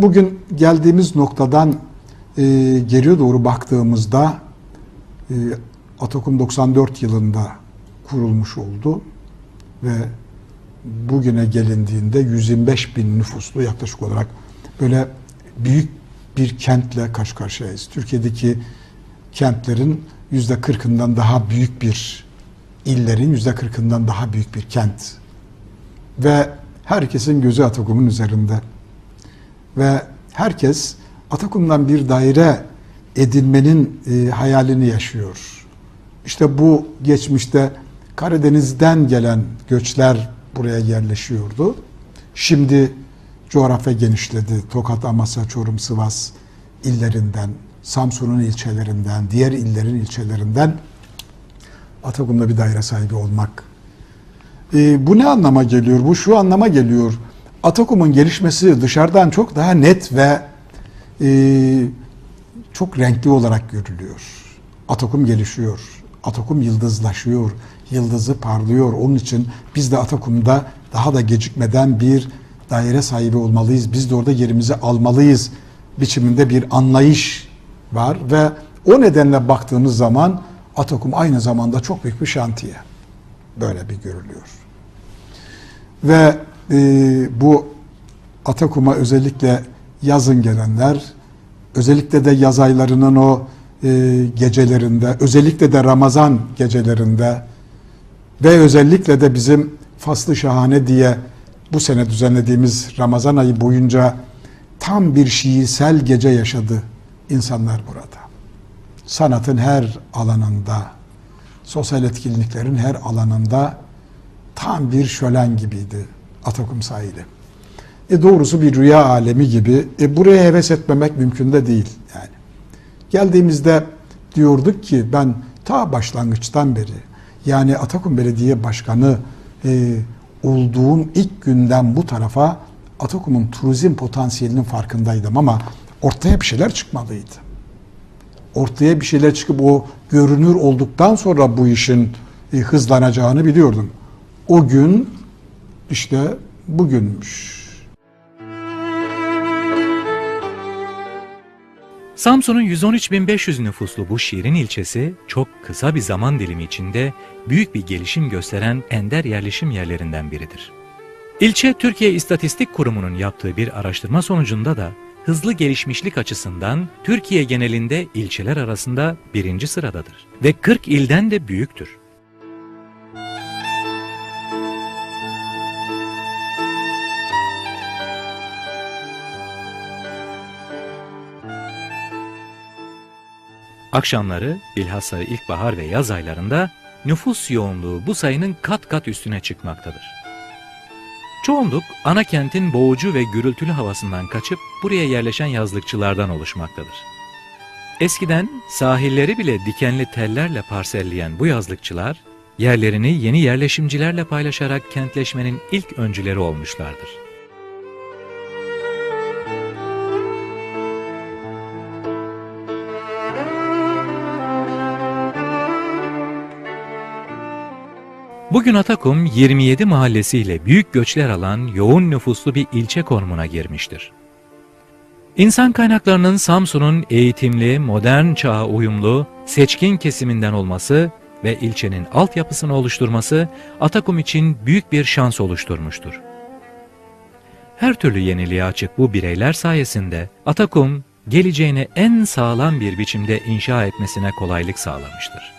Bugün geldiğimiz noktadan e, geriye doğru baktığımızda e, Atakum 94 yılında kurulmuş oldu ve bugüne gelindiğinde 125 bin nüfuslu yaklaşık olarak böyle büyük bir kentle karşı karşıyayız. Türkiye'deki kentlerin yüzde kırkından daha büyük bir illerin yüzde kırkından daha büyük bir kent ve herkesin gözü Atakum'un üzerinde ve herkes Atakum'dan bir daire edinmenin e, hayalini yaşıyor. İşte bu geçmişte Karadeniz'den gelen göçler buraya yerleşiyordu. Şimdi coğrafya genişledi. Tokat, Amasya, Çorum, Sivas illerinden, Samsun'un ilçelerinden, diğer illerin ilçelerinden Atakum'da bir daire sahibi olmak. E, bu ne anlama geliyor? Bu şu anlama geliyor. Atakum'un gelişmesi dışarıdan çok daha net ve e, çok renkli olarak görülüyor. Atakum gelişiyor. Atakum yıldızlaşıyor. Yıldızı parlıyor. Onun için biz de Atakum'da daha da gecikmeden bir daire sahibi olmalıyız. Biz de orada yerimizi almalıyız biçiminde bir anlayış var ve o nedenle baktığımız zaman Atakum aynı zamanda çok büyük bir şantiye. Böyle bir görülüyor. Ve e, bu Atakum'a özellikle yazın gelenler, özellikle de yaz aylarının o e, gecelerinde, özellikle de Ramazan gecelerinde ve özellikle de bizim Faslı Şahane diye bu sene düzenlediğimiz Ramazan ayı boyunca tam bir şiirsel gece yaşadı insanlar burada. Sanatın her alanında, sosyal etkinliklerin her alanında tam bir şölen gibiydi Atakum sahili. E doğrusu bir rüya alemi gibi. E buraya heves etmemek mümkün de değil yani. Geldiğimizde diyorduk ki ben ta başlangıçtan beri yani Atakum Belediye Başkanı e, olduğum ilk günden bu tarafa Atakum'un turizm potansiyelinin farkındaydım ama ortaya bir şeyler çıkmalıydı. Ortaya bir şeyler çıkıp o görünür olduktan sonra bu işin e, hızlanacağını biliyordum. O gün işte bugünmüş. Samsun'un 113.500 nüfuslu bu şiirin ilçesi çok kısa bir zaman dilimi içinde büyük bir gelişim gösteren ender yerleşim yerlerinden biridir. İlçe Türkiye İstatistik Kurumu'nun yaptığı bir araştırma sonucunda da hızlı gelişmişlik açısından Türkiye genelinde ilçeler arasında birinci sıradadır ve 40 ilden de büyüktür. Akşamları bilhassa ilkbahar ve yaz aylarında nüfus yoğunluğu bu sayının kat kat üstüne çıkmaktadır. Çoğunluk ana kentin boğucu ve gürültülü havasından kaçıp buraya yerleşen yazlıkçılardan oluşmaktadır. Eskiden sahilleri bile dikenli tellerle parselleyen bu yazlıkçılar, yerlerini yeni yerleşimcilerle paylaşarak kentleşmenin ilk öncüleri olmuşlardır. Bugün Atakum 27 mahallesiyle büyük göçler alan yoğun nüfuslu bir ilçe konumuna girmiştir. İnsan kaynaklarının Samsun'un eğitimli, modern çağa uyumlu, seçkin kesiminden olması ve ilçenin altyapısını oluşturması Atakum için büyük bir şans oluşturmuştur. Her türlü yeniliğe açık bu bireyler sayesinde Atakum geleceğini en sağlam bir biçimde inşa etmesine kolaylık sağlamıştır.